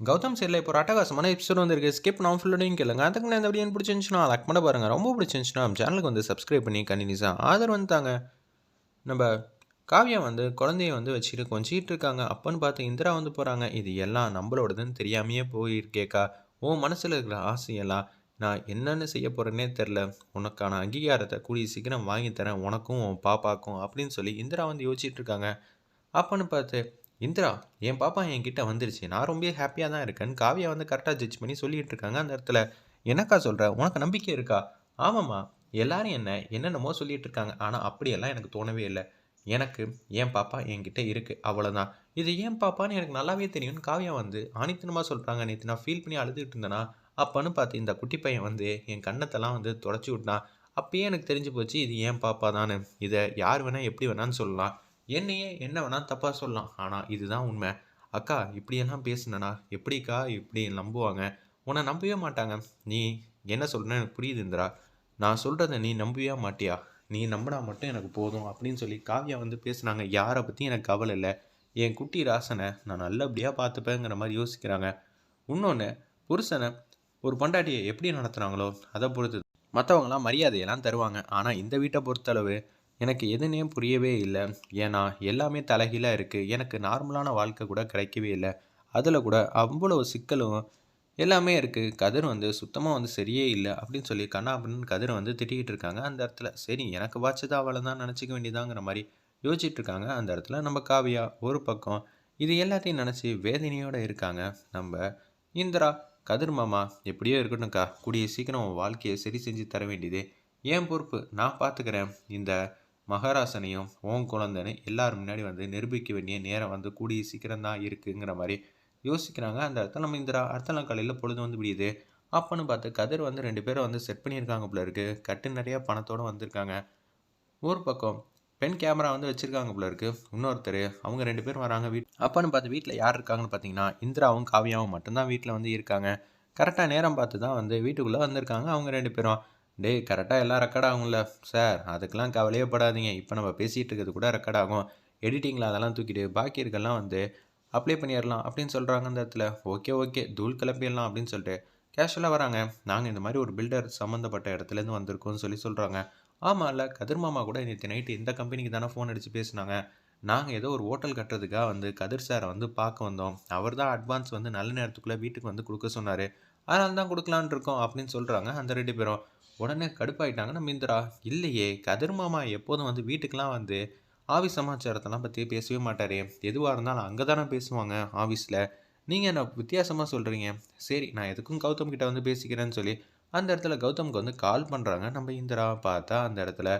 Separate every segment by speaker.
Speaker 1: கௌதம் சைடில் இப்போ ஒரு அட்டகாசமான எபிசோட் வந்திருக்கு. ஸ்கிப் நான் ஃபுல்லோடையும் கேளுங்க. அதுக்கு நான் இந்த வீடியோ பிடிச்சிருந்துச்சுன்னா லைக் பண்ண பாருங்கள் ரொம்ப பிடிச்சிருந்துச்சுன்னா நம்ம சேனலுக்கு வந்து சப்ஸ்கிரைப் பண்ணி கண்டினியூஸாக ஆதரவு வந்துட்டாங்க நம்ம காவியா வந்து குழந்தைய வந்து வச்சுட்டு கொஞ்சிட்டு இருக்காங்க. அப்பன்னு பார்த்து இந்திரா வந்து போகிறாங்க இது எல்லாம் நம்மளோடதுன்னு தெரியாமையே போயிருக்கேக்கா. உன் மனசில் இருக்கிற ஆசையெல்லாம் நான் என்னென்னு செய்ய போகிறேன்னே தெரில உனக்கான அங்கீகாரத்தை கூடிய சீக்கிரம் வாங்கி தரேன். உனக்கும் உன் பாப்பாக்கும் அப்படின்னு சொல்லி இந்திரா வந்து யோசிச்சுட்டு இருக்காங்க. அப்பன்னு பார்த்து இந்திரா என் பாப்பா என்கிட்ட வந்துருச்சு. நான் ரொம்ப ஹாப்பியாக தான் இருக்கேன்னு காவியா வந்து கரெக்டாக ஜட்ஜ் பண்ணி சொல்லிட்டு இருக்காங்க. அந்த இடத்துல என்னக்கா சொல்கிற உனக்கு நம்பிக்கை இருக்கா? ஆமாம்மா. எல்லாரும் என்ன என்னென்னமோ சொல்லிட்டு இருக்காங்க. ஆனால் அப்படியெல்லாம் எனக்கு தோணவே இல்லை. எனக்கு என் பாப்பா என்கிட்ட இருக்குது அவ்வளோதான் இது ஏன் பாப்பான்னு எனக்கு நல்லாவே தெரியும்னு காவியா வந்து ஆணித்தனமாக சொல்கிறாங்க நேற்று நான் ஃபீல் பண்ணி அழுதுகிட்டு இருந்தேனா அப்பன்னு பார்த்து இந்த குட்டி பையன் வந்து என் கண்ணத்தெல்லாம் வந்து தொடச்சி விட்டான். அப்பயே எனக்கு தெரிஞ்சு போச்சு இது ஏன் பாப்பா தானு இதை யார் வேணால் எப்படி வேணான்னு சொல்லலாம். என்னையே என்ன வேணால் தப்பாக சொல்லலாம். ஆனால் இதுதான் உண்மை. அக்கா இப்படியெல்லாம் பேசுனனா? எப்படிக்கா இப்படி நம்புவாங்க? உன்னை நம்பவே மாட்டாங்க. நீ என்ன சொல்கிறேன்னு எனக்கு புரியுது இந்திரா. நான் சொல்கிறத நீ நம்பவே மாட்டியா? நீ நம்பினா மட்டும் எனக்கு போதும் அப்படின்னு சொல்லி காவியா வந்து பேசுனாங்க. யாரை பற்றி எனக்கு கவலை இல்லை. என் குட்டி ராசனை நான் நல்லபடியாக பார்த்துப்பேங்கிற மாதிரி யோசிக்கிறாங்க. இன்னொன்று புருஷனை ஒரு பொண்டாட்டியை எப்படி நடத்துகிறாங்களோ அதை பொறுத்து மற்றவங்களாம் மரியாதையெல்லாம் தருவாங்க. ஆனால் இந்த வீட்டை பொறுத்தளவு எனக்கு எதுனே புரியவே இல்லை. ஏன்னா எல்லாமே தலைகீழாக இருக்குது எனக்கு நார்மலான வாழ்க்கை கூட கிடைக்கவே இல்லை. அதில் கூட அவ்வளோ சிக்கலும் எல்லாமே இருக்குது கதிர் வந்து சுத்தமாக வந்து சரியே இல்லை அப்படின்னு சொல்லி கண்ணா அப்படின்னு கதிரை வந்து திட்டிக்கிட்டு இருக்காங்க. அந்த இடத்துல சரி எனக்கு வாட்சதா அவளை தான் நினச்சிக்க வேண்டியதாங்கிற மாதிரி யோசிச்சுட்டு இருக்காங்க. அந்த இடத்துல நம்ம காவியா ஒரு பக்கம் இது எல்லாத்தையும் நினச்சி வேதனையோடு இருக்காங்க. நம்ம இந்திரா கதிர் மாமா எப்படியோ இருக்கட்டும்க்கா. கூடிய சீக்கிரம் உன் வாழ்க்கையை சரி செஞ்சு தர வேண்டியது. ஏன் பொறுப்பு நான் பார்த்துக்கிறேன் இந்த மகாராசனையும் ஓம் குழந்தைன்னு எல்லாரும் முன்னாடி வந்து நிரூபிக்க வேண்டிய நேரம் வந்து கூடிய சீக்கிரம் தான் இருக்குங்கிற மாதிரி யோசிக்கிறாங்க. அந்த இடத்துல நம்ம இந்த அடுத்த காலையில் பொழுது வந்து விடியுது. அப்போன்னு பார்த்து கதிர் வந்து ரெண்டு பேரும் வந்து செட் பண்ணியிருக்காங்க போல இருக்கு. கட்டு நிறையா பணத்தோடு வந்திருக்காங்க. ஒரு பக்கம் பெண் கேமரா வந்து வச்சுருக்காங்க போல இருக்கு. இன்னொருத்தர் அவங்க ரெண்டு பேரும் வராங்க. வீட் அப்போன்னு பார்த்து வீட்டில் யார் இருக்காங்கன்னு பார்த்தீங்கன்னா இந்திராவும் காவியாவும் மட்டும்தான் வீட்டில் வந்து இருக்காங்க. கரெக்டாக நேரம் பார்த்து தான் வந்து வீட்டுக்குள்ளே வந்திருக்காங்க அவங்க ரெண்டு பேரும். டேய் கரெக்டாக எல்லாம் ரெக்கார்ட் ஆகும்ல சார் அதுக்கெலாம் கவலையே படாதீங்க. இப்போ நம்ம பேசிகிட்டு இருக்கிறது கூட ரெக்கார்ட் ஆகும். எடிட்டிங்கில் அதெல்லாம் தூக்கிட்டு பாக்கி இருக்கெல்லாம் வந்து அப்ளை பண்ணிடலாம் அப்படின்னு சொல்கிறாங்க அந்த இடத்துல. ஓகே ஓகே தூள் கிளப்பிடலாம் அப்படின்னு சொல்லிட்டு கேஷுவலாக வராங்க. நாங்கள் இந்த மாதிரி ஒரு பில்டர் சம்மந்தப்பட்ட இடத்துலேருந்து வந்திருக்கோம்னு சொல்லி சொல்கிறாங்க ஆமாம் இல்லை கதிர் மாமா கூட நேற்று நைட்டு இந்த கம்பெனிக்கு தானே ஃபோன் அடித்து பேசினாங்க. நாங்கள் ஏதோ ஒரு ஹோட்டல் கட்டுறதுக்காக வந்து கதிர் சாரை வந்து பார்க்க வந்தோம். அவர் தான் அட்வான்ஸ் வந்து நல்ல நேரத்துக்குள்ளே வீட்டுக்கு வந்து கொடுக்க சொன்னார். அதனால தான் கொடுக்கலான் இருக்கோம் அப்படின்னு சொல்கிறாங்க அந்த ரெண்டு பேரும். உடனே கடுப்பாயிட்டாங்க நம்ம இந்திரா இல்லையே கதிர் மாமா எப்போதும் வந்து வீட்டுக்கெலாம் வந்து ஆஃபீஸ் சமாச்சாரத்தெல்லாம் பற்றி பேசவே மாட்டாரே. எதுவாக இருந்தாலும் அங்கே தானே பேசுவாங்க ஆஃபீஸில் நீங்கள் என்ன வித்தியாசமாக சொல்கிறீங்க சரி நான் எதுக்கும் கௌதம் கிட்ட வந்து பேசிக்கிறேன்னு சொல்லி அந்த இடத்துல கௌதமுக்கு வந்து கால் பண்ணுறாங்க நம்ம இந்திரா. பார்த்தா அந்த இடத்துல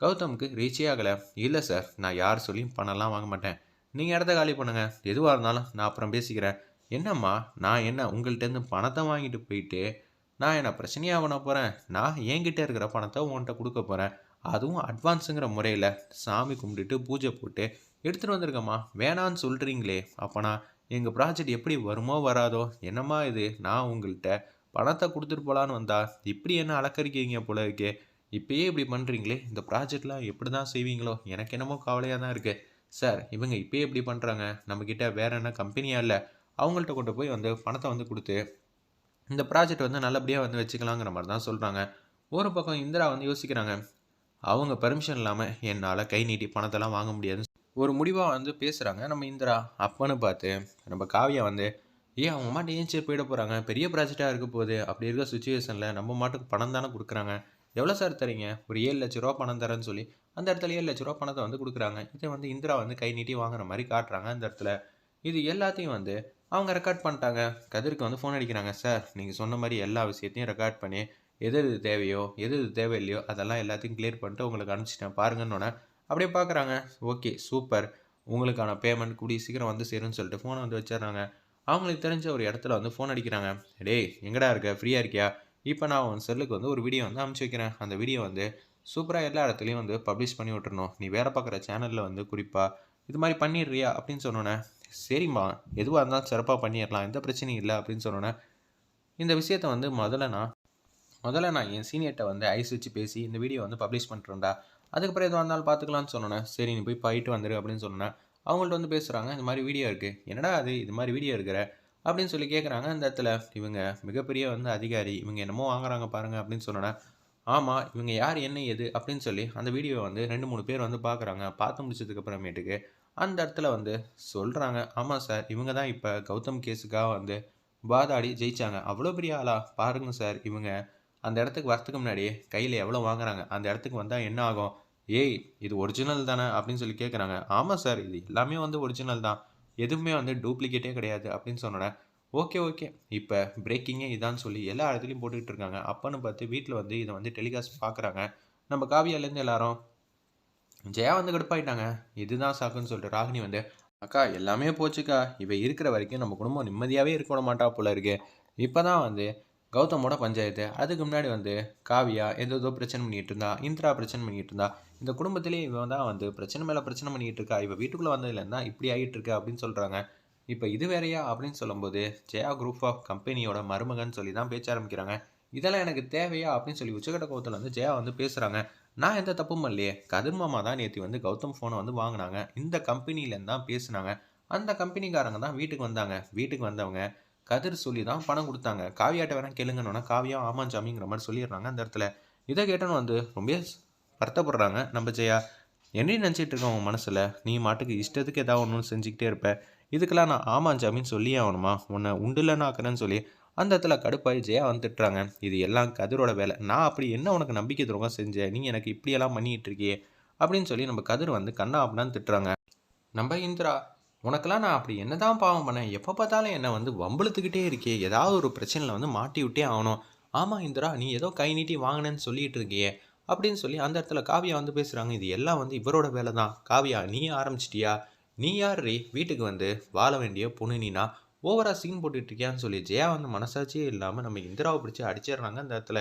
Speaker 1: கௌதமுக்கு ரீச்சே ஆகலை. இல்லை சார் நான் யார் சொல்லியும் பணம்லாம் வாங்க மாட்டேன். நீங்கள் இடத்த காலி பண்ணுங்கள் எதுவாக இருந்தாலும் நான் அப்புறம் பேசிக்கிறேன். என்னம்மா நான் என்ன உங்கள்கிட்டருந்து பணத்தை வாங்கிட்டு போயிட்டு நான் என்ன பிரச்சனையாக பண்ண போகிறேன் நான் என்கிட்ட இருக்கிற பணத்தை உன்கிட்ட கொடுக்க போகிறேன் அதுவும் அட்வான்ஸுங்கிற முறையில் சாமி கும்பிட்டுட்டு பூஜை போட்டு எடுத்துகிட்டு வந்திருக்கம்மா. வேணான்னு சொல்கிறீங்களே அப்போனா எங்கள் ப்ராஜெக்ட் எப்படி வருமோ வராதோ? என்னம்மா இது? நான் உங்கள்கிட்ட பணத்தை கொடுத்துட்டு போகலான்னு வந்தா இப்படி என்ன அலக்கரிக்கிறீங்க போல இருக்கே? இப்பயே இப்படி பண்ணுறீங்களே இந்த ப்ராஜெக்ட்லாம் எப்படி தான் செய்வீங்களோ? எனக்கு என்னமோ கவலையாக தான் இருக்குது சார் இவங்க இப்பயே இப்படி பண்ணுறாங்க நம்மக்கிட்ட வேற என்ன கம்பெனியாக இல்லை. அவங்கள்ட்ட கொண்டு போய் வந்து பணத்தை வந்து கொடுத்து இந்த ப்ராஜெக்ட் வந்து நல்லபடியாக வந்து வச்சுக்கலாங்கிற மாதிரி தான் சொல்கிறாங்க ஒரு பக்கம் இந்திரா வந்து யோசிக்கிறாங்க அவங்க பெர்மிஷன் இல்லாமல் என்னால் கை நீட்டி பணத்தெல்லாம் வாங்க முடியாது ஒரு முடிவாக வந்து பேசுகிறாங்க நம்ம இந்திரா. அப்பன்னு பார்த்து நம்ம காவியா வந்து ஏன் அவங்க மாட்டு ஏன் போயிட போகிறாங்க பெரிய ப்ராஜெக்டாக இருக்க போகுது. அப்படி இருக்க சுச்சுவேஷனில் நம்ம மாட்டுக்கு பணம் தானே கொடுக்குறாங்க. எவ்வளோ சார் தரீங்க? ஒரு ஏழு லட்ச ரூபா பணம் தரேன்னு சொல்லி அந்த இடத்துல ஏழு லட்ச ரூபா பணத்தை வந்து கொடுக்குறாங்க. இதை வந்து இந்திரா வந்து கை நீட்டி வாங்குற மாதிரி காட்டுறாங்க அந்த இடத்துல. இது எல்லாத்தையும் வந்து அவங்க ரெக்கார்ட் பண்ணிட்டாங்க. கதிருக்கு வந்து ஃபோன் அடிக்கிறாங்க சார் நீங்கள் சொன்ன மாதிரி எல்லா விஷயத்தையும் ரெக்கார்ட் பண்ணி எது எது தேவையோ எது எது தேவையில்லையோ அதெல்லாம் எல்லாத்தையும் கிளியர் பண்ணிட்டு உங்களுக்கு அனுப்பிச்சிட்டேன். பாருங்கன்னொன்னே அப்படியே பார்க்குறாங்க. ஓகே சூப்பர் உங்களுக்கான பேமெண்ட் கூடிய சீக்கிரம் வந்து சேரும்னு சொல்லிட்டு ஃபோனை வந்து வச்சிடுறாங்க. அவங்களுக்கு தெரிஞ்ச ஒரு இடத்துல வந்து ஃபோன் அடிக்கிறாங்க. டேய் எங்கடா இருக்க? ஃப்ரீயாக இருக்கியா? இப்போ நான் உன் செல்லுக்கு வந்து ஒரு வீடியோ வந்து அனுப்பிச்சி வைக்கிறேன். அந்த வீடியோ வந்து சூப்பராக எல்லா இடத்துலையும் வந்து பப்ளிஷ் பண்ணி விட்டுறணும். நீ வேலை பார்க்குற சேனலில் வந்து குறிப்பாக இது மாதிரி பண்ணிடுறியா? அப்படின்னு சொன்னோன்னே சரிம்மா எதுவாக இருந்தாலும் சிறப்பாக பண்ணிடலாம் எந்த பிரச்சனையும் இல்லை அப்படின்னு சொன்னோன்னே இந்த விஷயத்த வந்து முதல்ல நான் முதல்ல நான் என் சீனியர்கிட்ட வந்து ஐஸ் வச்சு பேசி இந்த வீடியோ வந்து பப்ளிஷ் பண்ணுறேன்டா அதுக்கப்புறம் எதுவாக இருந்தாலும் பார்த்துக்கலான்னு சொன்னேன் சரி நீ போய் போயிட்டு வந்துரு அப்படின்னு சொன்னேன் அவங்கள்ட்ட வந்து பேசுகிறாங்க இந்த மாதிரி வீடியோ இருக்குது என்னடா அது இது மாதிரி வீடியோ இருக்கிற? அப்படின்னு சொல்லி கேட்குறாங்க அந்த இடத்துல இவங்க மிகப்பெரிய வந்து அதிகாரி இவங்க என்னமோ வாங்குறாங்க பாருங்கள் அப்படின்னு சொன்னோன்னே ஆமாம் இவங்க யார் என்ன எது அப்படின்னு சொல்லி அந்த வீடியோவை வந்து ரெண்டு மூணு பேர் வந்து பார்க்குறாங்க பார்த்து முடிச்சதுக்கப்புறமேட்டுக்கு அந்த இடத்துல வந்து சொல்கிறாங்க ஆமாம் சார் இவங்க தான் இப்போ கௌதம் கேஸுக்காக வந்து வாதாடி ஜெயிச்சாங்க. அவ்வளோ பெரிய ஆளா? பாருங்க சார் இவங்க அந்த இடத்துக்கு வரத்துக்கு முன்னாடி கையில் எவ்வளோ வாங்குறாங்க? அந்த இடத்துக்கு வந்தால் என்ன ஆகும்? ஏய் இது ஒரிஜினல் தானே? அப்படின்னு சொல்லி கேட்குறாங்க ஆமாம் சார் இது எல்லாமே வந்து ஒரிஜினல் தான். எதுவுமே வந்து டூப்ளிகேட்டே கிடையாது. அப்படின்னு சொன்னோன்னே ஓகே ஓகே. இப்போ பிரேக்கிங்கே இதான்னு சொல்லி எல்லா இடத்துலையும் போட்டுக்கிட்டு இருக்காங்க. அப்பன்னு பார்த்து வீட்டில் வந்து இதை வந்து டெலிகாஸ்ட் பார்க்குறாங்க நம்ம காவியாலேருந்து எல்லாரும் ஜெயா வந்து கடுப்பாயிட்டாங்க இதுதான் சாக்குன்னு சொல்லிட்டு ராகினி வந்து அக்கா எல்லாமே போச்சுக்கா. இவ இருக்கிற வரைக்கும் நம்ம குடும்பம் நிம்மதியாகவே இருக்க மாட்டா போல இருக்கு. இப்போ தான் வந்து கௌதமோட பஞ்சாயத்து. அதுக்கு முன்னாடி வந்து காவியா ஏதோ பிரச்சனை பண்ணிட்டு இருந்தா இந்திரா பிரச்சனை பண்ணிட்டு இருந்தா. இந்த குடும்பத்திலே இவன் தான் வந்து பிரச்சனை மேலே பிரச்சனை பண்ணிட்டு இருக்கா. இவ வீட்டுக்குள்ளே வந்ததுலேருந்தா இப்படி ஆகிட்டு இருக்கா அப்படின்னு சொல்கிறாங்க இப்போ இது வேறையா அப்படின்னு சொல்லும்போது ஜெயா குரூப் ஆஃப் கம்பெனியோட மருமகன் சொல்லி தான் பேச்ச ஆரம்பிக்கிறாங்க. இதெல்லாம் எனக்கு தேவையா? அப்படின்னு சொல்லி உச்சகட்ட கோவத்தில் வந்து ஜெயா வந்து பேசுகிறாங்க நான் எந்த தப்பும் இல்லையே. கதிர்மாமா தான் நேற்று வந்து கௌதம் ஃபோனை வந்து வாங்கினாங்க. இந்த கம்பெனிலேருந்து தான் பேசுனாங்க. அந்த கம்பெனிக்காரங்க தான் வீட்டுக்கு வந்தாங்க. வீட்டுக்கு வந்தவங்க கதிர் சொல்லி தான் பணம் கொடுத்தாங்க. காவியாட்ட வேணா கேளுங்கன்னு காவியா ஆமாம் சாமிங்கிற மாதிரி சொல்லிடுறாங்க அந்த இடத்துல. இதை கேட்டோன்னு வந்து ரொம்ப வருத்தப்படுறாங்க நம்ம ஜெயா. என்ன நினச்சிட்டு இருக்க உன் மனசில்? நீ மாட்டுக்கு இஷ்டத்துக்கு ஏதாவது ஒன்று செஞ்சுக்கிட்டே இருப்ப. இதுக்கெல்லாம் நான் ஆமாம் ஜாமின்னு சொல்லியே ஆகணுமா? உன்னை உண்டுலன்னு ஆக்குறேன்னு சொல்லி அந்த இடத்துல கடுப்பாகி ஜெயா வந்து திட்டுறாங்க இது எல்லாம் கதிரோட வேலை. நான் அப்படி என்ன உனக்கு நம்பிக்கை துரோகம் செஞ்சேன்? நீ எனக்கு இப்படியெல்லாம் பண்ணிக்கிட்டு இருக்கியே? அப்படின்னு சொல்லி நம்ம கதிர் வந்து கண்ணா அப்படின்னு திட்டுறாங்க. நம்ம இந்திரா உனக்கெல்லாம் நான் அப்படி என்னதான் பாவம் பண்ணேன்? எப்போ பார்த்தாலும் என்னை வந்து வம்பளுத்துக்கிட்டே இருக்கே. ஏதாவது ஒரு பிரச்சனையில் வந்து மாட்டி விட்டே ஆகணும். ஆமாம் இந்திரா நீ ஏதோ கை நீட்டி வாங்கினேன்னு சொல்லிட்டு இருக்கியே. அப்படின்னு சொல்லி அந்த இடத்துல காவியா வந்து பேசுகிறாங்க இது எல்லாம் வந்து இவரோட வேலை தான் காவியா நீ ஆரம்பிச்சிட்டியா? நீ யார் வீட்டுக்கு வந்து வாழ வேண்டிய பொண்ணு நீனா ஓவராக சீன் போட்டுட்டு இருக்கியான்னு சொல்லி ஜெயா வந்து மனசாட்சியே இல்லாமல் நம்ம இந்திராவை பிடிச்சி அடிச்சிடுறாங்க அந்த இடத்துல.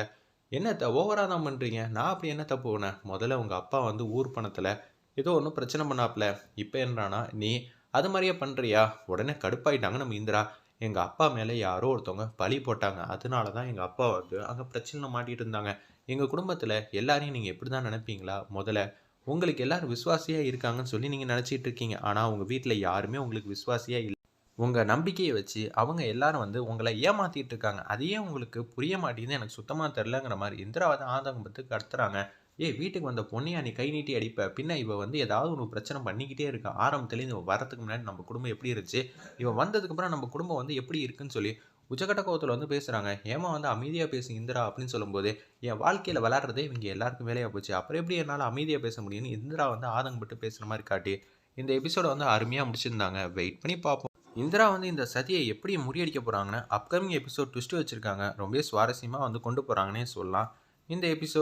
Speaker 1: என்னத்த ஓவராக தான் பண்ணுறீங்க நான் அப்படி என்ன தப்பு போனேன் முதல்ல உங்கள் அப்பா வந்து ஊர் பணத்தில் ஏதோ ஒன்றும் பிரச்சனை பண்ணாப்புல. இப்போ என்னன்னா நீ அது மாதிரியே பண்ணுறியா உடனே கடுப்பாயிட்டாங்க நம்ம இந்திரா. எங்கள் அப்பா மேலே யாரோ ஒருத்தவங்க பழி போட்டாங்க. அதனால தான் எங்கள் அப்பா வந்து அங்கே பிரச்சனை மாட்டிகிட்டு இருந்தாங்க. எங்கள் குடும்பத்தில் எல்லாரையும் நீங்கள் எப்படி தான் நினைப்பீங்களா? முதல்ல உங்களுக்கு எல்லோரும் விசுவாசியாக இருக்காங்கன்னு சொல்லி நீங்கள் நினச்சிட்டு இருக்கீங்க. ஆனால் உங்கள் வீட்டில் யாருமே உங்களுக்கு விசுவாசியாக இல்லை. உங்கள் நம்பிக்கையை வச்சு அவங்க எல்லாரும் வந்து உங்களை ஏமாற்றிட்டு இருக்காங்க. அதையே உங்களுக்கு புரிய மாட்டேங்குது எனக்கு சுத்தமாக தெரிலங்கிற மாதிரி இந்திராவது ஆதங்கம் பத்து கடத்துறாங்க. ஏய் வீட்டுக்கு வந்த பொண்ணையா நீ கை நீட்டி அடிப்ப? பின்ன இவ வந்து ஏதாவது ஒரு பிரச்சனை பண்ணிக்கிட்டே இருக்கா? ஆரம்பத்துலேருந்து இவன் வரதுக்கு முன்னாடி நம்ம குடும்பம் எப்படி இருந்துச்சு? இவன் வந்ததுக்கப்புறம் நம்ம குடும்பம் வந்து எப்படி இருக்குன்னு சொல்லி உச்சக்கட்ட கோவத்தில் வந்து பேசுகிறாங்க ஏமா வந்து அமைதியாக பேசு இந்திரா அப்படின்னு சொல்லும்போது என் வாழ்க்கையில் விளாட்றதே இவங்க எல்லாருக்கும் வேலையாக போச்சு. அப்புறம் எப்படி என்னால் அமைதியாக பேச முடியும்னு இந்திரா வந்து ஆதங்கப்பட்டு பேசுகிற மாதிரி காட்டி இந்த எபிசோடை வந்து அருமையாக முடிச்சிருந்தாங்க. வெயிட் பண்ணி பார்ப்போம் இந்திரா வந்து இந்த சதியை எப்படி முறியடிக்க போகிறாங்கன்னு அப்கமிங் எபிசோட் ட்விஸ்ட் வச்சுருக்காங்க. ரொம்ப சுவாரஸ்யமாக வந்து கொண்டு போகிறாங்கன்னே சொல்லலாம். இந்த எபிசோட்